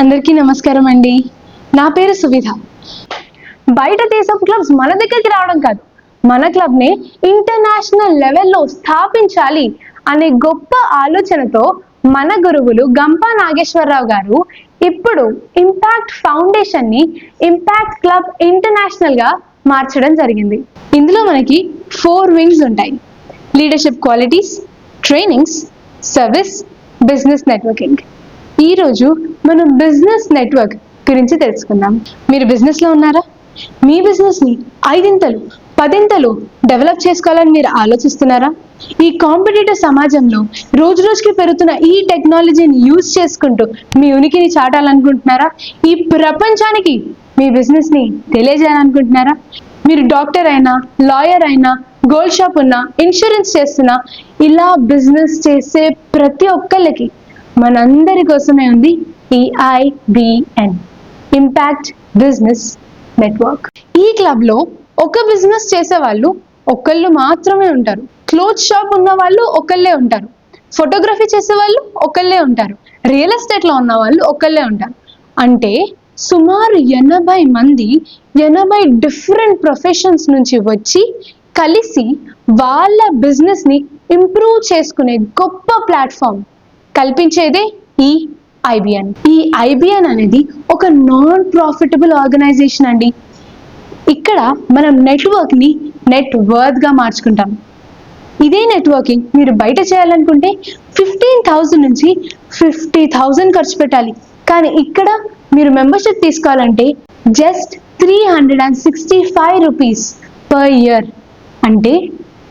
అందరికీ నమస్కారం అండి. నా పేరు సువిధ. బయట దేశం క్లబ్స్ మన దగ్గరికి రావడం కాదు. మన క్లబ్ని ఇంటర్నేషనల్ లెవెల్లో స్థాపించాలి అనే గొప్ప ఆలోచనతో మన గురువులు గంపా నాగేశ్వరరావు గారు ఇప్పుడు ఇంపాక్ట్ ఫౌండేషన్ని ఇంపాక్ట్ క్లబ్ ఇంటర్నేషనల్గా మార్చడం జరిగింది. ఇందులో మనకి ఫోర్ వింగ్స్ ఉంటాయి. Leadership qualities trainings service business networking ఈరోజు మనం బిజినెస్ నెట్వర్క్ గురించి తెలుసుకుందాం. మీరు బిజినెస్లో ఉన్నారా? మీ బిజినెస్ని ఐదింతలు పదింతలు డెవలప్ చేసుకోవాలని మీరు ఆలోచిస్తున్నారా? ఈ కాంపిటేటివ్ సమాజంలో రోజు రోజుకి పెరుగుతున్న ఈ టెక్నాలజీని యూజ్ చేసుకుంటూ మీ ఉనికిని చాటాలనుకుంటున్నారా? ఈ ప్రపంచానికి మీ బిజినెస్ని తెలియజేయాలనుకుంటున్నారా? మీరు డాక్టర్ అయినా లాయర్ అయినా గోల్డ్ షాప్ ఉన్నా ఇన్సూరెన్స్ చేస్తున్నా ఇలా బిజినెస్ చేసే ప్రతి ఒక్కళ్ళకి మనందరి కోసమే ఉంది ఈ ఐబిఎన్ ఇంపాక్ట్ బిజినెస్ నెట్వర్క్ ఈ క్లబ్లో ఒక బిజినెస్ చేసే వాళ్ళు ఒకళ్ళు మాత్రమే ఉంటారు. క్లోత్ షాప్ ఉన్న వాళ్ళు ఒకళ్ళే ఉంటారు. ఫోటోగ్రఫీ చేసే వాళ్ళు ఒకళ్ళే ఉంటారు. రియల్ ఎస్టేట్లో ఉన్న వాళ్ళు ఒకళ్ళే ఉంటారు. అంటే సుమారు ఎనభై మంది ఎనభై డిఫరెంట్ ప్రొఫెషన్స్ నుంచి వచ్చి కలిసి వాళ్ళ బిజినెస్ని ఇంప్రూవ్ చేసుకునే గొప్ప ప్లాట్ఫామ్ కల్పించేదే ఈ ఐబిఎన్. ఈ ఐబిఎన్ అనేది ఒక నాన్ ప్రాఫిటబుల్ ఆర్గనైజేషన్ అండి. ఇక్కడ మనం నెట్వర్క్ని నెట్ వర్త్గా మార్చుకుంటాం. ఇదే నెట్వర్కింగ్ మీరు బయట చేయాలనుకుంటే ఫిఫ్టీన్ థౌజండ్ నుంచి ఫిఫ్టీ థౌజండ్ ఖర్చు పెట్టాలి. కానీ ఇక్కడ మీరు మెంబర్షిప్ తీసుకోవాలంటే just three hundred and sixty five rupees per year అంటే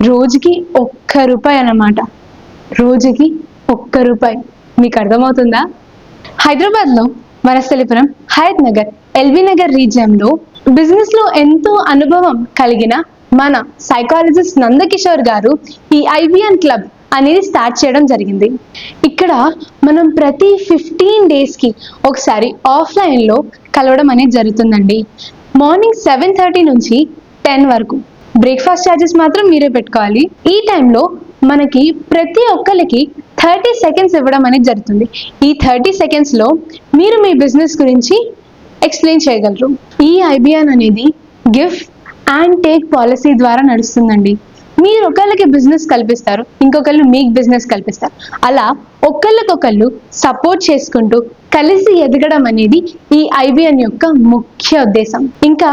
రోజుకి ఒక్క రూపాయి అన్నమాట. రోజుకి ఒక్క రూపాయి. మీకు అర్థమవుతుందా? హైదరాబాద్లో వనస్థలిపురం హయత్ నగర్ ఎల్బీ నగర్ రీజియన్లో బిజినెస్లో ఎంతో అనుభవం కలిగిన మన సైకాలజిస్ట్ నందకిషోర్ గారు ఈ ఐబిఎన్ క్లబ్ అనేది స్టార్ట్ చేయడం జరిగింది. ఇక్కడ మనం ప్రతి ఫిఫ్టీన్ డేస్కి ఒకసారి ఆఫ్లైన్లో కలవడం అనేది జరుగుతుందండి. మార్నింగ్ సెవెన్ థర్టీ నుంచి టెన్ వరకు. బ్రేక్ఫాస్ట్ ఛార్జెస్ మాత్రం మీరే పెట్టుకోవాలి. ఈ టైంలో మనకి ప్రతి ఒక్కరికి థర్టీ సెకండ్స్ ఇవ్వడం అనేది జరుగుతుంది. ఈ థర్టీ సెకండ్స్లో మీరు మీ బిజినెస్ గురించి ఎక్స్ప్లెయిన్ చేయగలరు. ఈ ఐబిఎన్ అనేది గిఫ్ట్ అండ్ టేక్ పాలసీ ద్వారా నడుస్తుందండి. మీరు ఒకళ్ళకి బిజినెస్ కల్పిస్తారు ఇంకొకళ్ళు మీకు బిజినెస్ కల్పిస్తారు. అలా ఒకళ్ళకొకళ్ళు సపోర్ట్ చేసుకుంటూ కలిసి ఎదగడం అనేది ఈ ఐబిఎన్ యొక్క ముఖ్య ఉద్దేశం. ఇంకా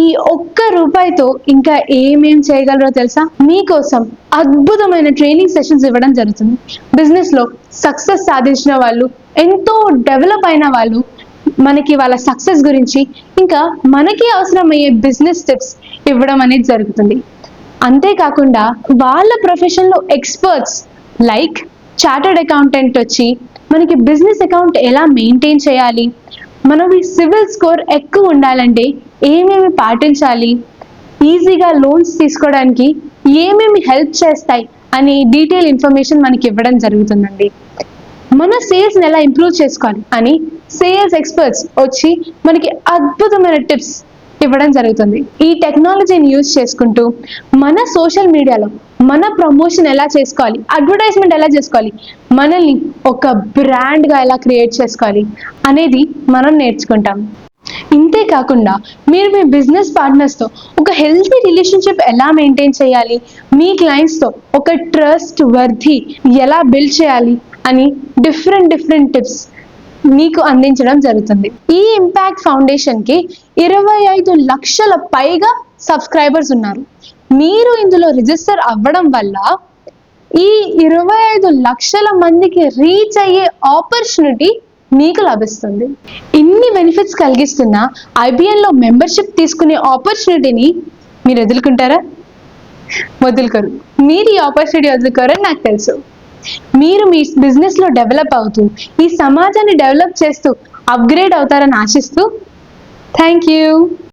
ఈ ఒక్క రూపాయితో ఇంకా ఏమేం చేయగలరో తెలుసా? మీకోసం అద్భుతమైన ట్రైనింగ్ సెషన్స్ ఇవ్వడం జరుగుతుంది. బిజినెస్లో సక్సెస్ సాధించిన వాళ్ళు ఎంతో డెవలప్ అయిన వాళ్ళు మనకి వాళ్ళ సక్సెస్ గురించి ఇంకా మనకి అవసరమయ్యే బిజినెస్ టిప్స్ ఇవ్వడం అనేది జరుగుతుంది. అంతేకాకుండా వాళ్ళ ప్రొఫెషన్లో ఎక్స్పర్ట్స్ లైక్ చార్టర్డ్ అకౌంటెంట్ వచ్చి మనకి బిజినెస్ అకౌంట్ ఎలా మెయింటైన్ చేయాలి? మనవి సివిల్ స్కోర్ ఎక్కువ ఉండాలంటే ఏమేమి పాటించాలి? ఈజీగా లోన్స్ తీసుకోవడానికి ఏమేమి హెల్ప్ చేస్తాయి అనే డీటెయిల్ ఇన్ఫర్మేషన్ మనకి ఇవ్వడం జరుగుతుందండి. మన సేల్స్ని ఎలా ఇంప్రూవ్ చేసుకోవాలి అని సేల్స్ ఎక్స్పర్ట్స్ వచ్చి మనకి అద్భుతమైన టిప్స్ ఇవ్వడం జరుగుతుంది. ఈ టెక్నాలజీని యూజ్ చేసుకుంటూ మన సోషల్ మీడియాలో మన ప్రమోషన్ ఎలా చేసుకోవాలి అడ్వర్టైజ్మెంట్ ఎలా చేసుకోవాలి మనల్ని ఒక బ్రాండ్గా ఎలా క్రియేట్ చేసుకోవాలి అనేది మనం నేర్చుకుంటాం. ఇంతే కాకుండా మీరు మీ బిజినెస్ పార్ట్నర్స్తో ఒక హెల్తీ రిలేషన్షిప్ ఎలా మెయింటైన్ చేయాలి మీ క్లయింట్స్తో ఒక ట్రస్ట్ వర్ధి ఎలా బిల్డ్ చేయాలి అని డిఫరెంట్ డిఫరెంట్ టిప్స్ మీకు అందించడం జరుగుతుంది. ఈ ఇంపాక్ట్ ఫౌండేషన్కి ఇరవై ఐదు లక్షల పైగా సబ్స్క్రైబర్స్ ఉన్నారు. మీరు ఇందులో రిజిస్టర్ అవ్వడం వల్ల ఈ ఇరవై ఐదు లక్షల మందికి రీచ్ అయ్యే ఆపర్చునిటీ మీకు లభిస్తుంది. ఇన్ని బెనిఫిట్స్ కలిగిస్తున్న ఐబిఎన్లో మెంబర్షిప్ తీసుకునే ఆపర్చునిటీని మీరు వదులుకుంటారా వదులుకోరు. మీరు ఈ ఆపర్చునిటీ వదులుకోరని నాకు తెలుసు. మీరు మీ బిజినెస్లో డెవలప్ అవుతూ ఈ సమాజాన్ని డెవలప్ చేస్తూ అప్గ్రేడ్ అవుతారని ఆశిస్తూ. Thank you